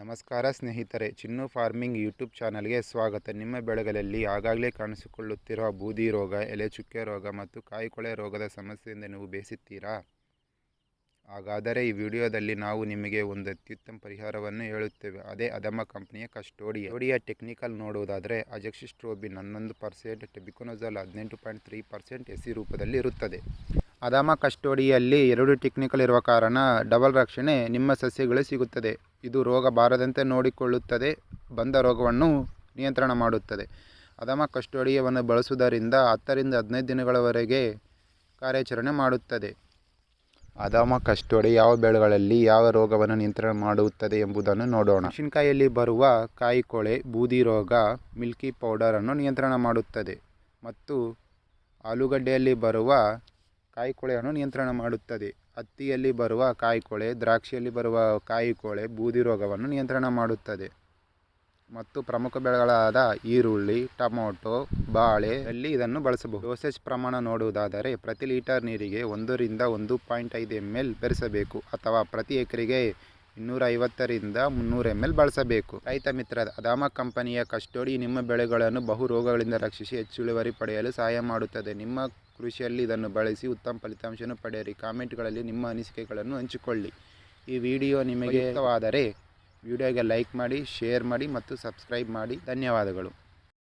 ನಮಸ್ಕಾರ ಸ್ನೇಹಿತರೆ, ಚಿನ್ನು farming YouTube ಚಾನಲ್ಗೆ ಸ್ವಾಗತ. ನಿಮ್ಮ ಬೆಳೆಗಳಲ್ಲಿ ಆಗಾಗಲೇ ಕಾಣಿಸಿಕೊಳ್ಳುತ್ತಿರುವ ಬೂದಿ ರೋಗ, ಎಲೆ ಚುಕ್ಕೆ ರೋಗ ಮತ್ತು ಕಾಯಿಕೊಳೆ ರೋಗದ ಸಮಸ್ಯೆಯಿಂದ ನೀವು ಬೇಸುತ್ತೀರಾ? ಹಾಗಾದರೆ ಈ ವಿಡಿಯೋದಲ್ಲಿ ನಾವು ನಿಮಗೆ ಒಂದು ಅತ್ಯುತ್ತಮ ಪರಿಹಾರವನ್ನು ಹೇಳುತ್ತೇವೆ. ಅದೇ ಅದಮ ಕಂಪನಿಯ ಕಸ್ಟೋಡಿಯ. ಕಸ್ಟೋಡಿಯ ಟೆಕ್ನಿಕಲ್ ನೋಡುವುದಾದರೆ ಅಜೆಕ್ಸಿಸ್ಟ್ರೋಬಿನ್ ಹನ್ನೊಂದು ಪರ್ಸೆಂಟ್, ಟೆಬಿಕೊನಜಲ್ ಹದಿನೆಂಟು ಪಾಯಿಂಟ್ ತ್ರೀ ಪರ್ಸೆಂಟ್ ಎಸಿ ರೂಪದಲ್ಲಿ ಇರುತ್ತದೆ. ಅದಾಮ ಕಸ್ಟೋಡಿಯಲ್ಲಿ ಎರಡು ಟೆಕ್ನಿಕಲ್ ಇರುವ ಕಾರಣ, ಡಬಲ್ ರಕ್ಷಣೆ ನಿಮ್ಮ ಸಸ್ಯಗಳು ಸಿಗುತ್ತದೆ. ಇದು ರೋಗ ಬಾರದಂತೆ ನೋಡಿಕೊಳ್ಳುತ್ತದೆ, ಬಂದ ರೋಗವನ್ನು ನಿಯಂತ್ರಣ ಮಾಡುತ್ತದೆ. ಅದಮ ಕಸ್ಟೋಡಿಯವನ್ನು ಬಳಸುವುದರಿಂದ ಹತ್ತರಿಂದ ಹದಿನೈದು ದಿನಗಳವರೆಗೆ ಕಾರ್ಯಾಚರಣೆ ಮಾಡುತ್ತದೆ. ಅದಾಮ ಕಸ್ಟೋಡಿ ಯಾವ ಬೆಳೆಗಳಲ್ಲಿ ಯಾವ ರೋಗವನ್ನು ನಿಯಂತ್ರಣ ಮಾಡುತ್ತದೆ ಎಂಬುದನ್ನು ನೋಡೋಣ. ಮೆಣಸಿನಕಾಯಿಯಲ್ಲಿ ಬರುವ ಕಾಯಿಕೊಳೆ ಬೂದಿ ರೋಗ, ಮಿಲ್ಕಿ ಪೌಡರನ್ನು ನಿಯಂತ್ರಣ ಮಾಡುತ್ತದೆ ಮತ್ತು ಆಲೂಗಡ್ಡೆಯಲ್ಲಿ ಬರುವ ಕಾಯಿಕೊಳೆಯನ್ನು ನಿಯಂತ್ರಣ ಮಾಡುತ್ತದೆ. ಹತ್ತಿಯಲ್ಲಿ ಬರುವ ಕಾಯಿಕೊಳೆ, ದ್ರಾಕ್ಷಿಯಲ್ಲಿ ಬರುವ ಕಾಯಿಕೊಳೆ, ಬೂದಿ ರೋಗವನ್ನು ನಿಯಂತ್ರಣ ಮಾಡುತ್ತದೆ. ಮತ್ತು ಪ್ರಮುಖ ಬೆಳೆಗಳಾದ ಈರುಳ್ಳಿ, ಟೊಮೊಟೊ ಬಾಳೆಯಲ್ಲಿ ಇದನ್ನು ಬಳಸಬಹುದು. ಡೋಸೇಜ್ ಪ್ರಮಾಣ ನೋಡುವುದಾದರೆ ಪ್ರತಿ ಲೀಟರ್ ನೀರಿಗೆ ಒಂದರಿಂದ ಒಂದು ಪಾಯಿಂಟ್ ಐದು ಎಂ ಎಲ್ ಬೆರೆಸಬೇಕು ಅಥವಾ ಪ್ರತಿ ಎಕರೆಗೆ ಇನ್ನೂರ ಐವತ್ತರಿಂದ ಮುನ್ನೂರು ಎಂ ಎಲ್ ಬಳಸಬೇಕು. ರೈತ ಮಿತ್ರ, ಅದಾಮ ಕಂಪನಿಯ ಕಸ್ಟೋಡಿ ನಿಮ್ಮ ಬೆಳೆಗಳನ್ನು ಬಹು ರೋಗಗಳಿಂದ ರಕ್ಷಿಸಿ ಹೆಚ್ಚು ಇಳುವರಿ ಪಡೆಯಲು ಸಹಾಯ ಮಾಡುತ್ತದೆ. ನಿಮ್ಮ ಕೃಷಿಯಲ್ಲಿ ಇದನ್ನು ಬಳಸಿ ಉತ್ತಮ ಫಲಿತಾಂಶವನ್ನು ಪಡೆಯಿರಿ. ಕಾಮೆಂಟ್ಗಳಲ್ಲಿ ನಿಮ್ಮ ಅನಿಸಿಕೆಗಳನ್ನು ಹಂಚಿಕೊಳ್ಳಿ. ಈ ವಿಡಿಯೋ ನಿಮಗೆ ಇಷ್ಟವಾದರೆ, ವಿಡಿಯೋಗೆ ಲೈಕ್ ಮಾಡಿ, ಶೇರ್ ಮಾಡಿ ಮತ್ತು ಸಬ್ಸ್ಕ್ರೈಬ್ ಮಾಡಿ. ಧನ್ಯವಾದಗಳು.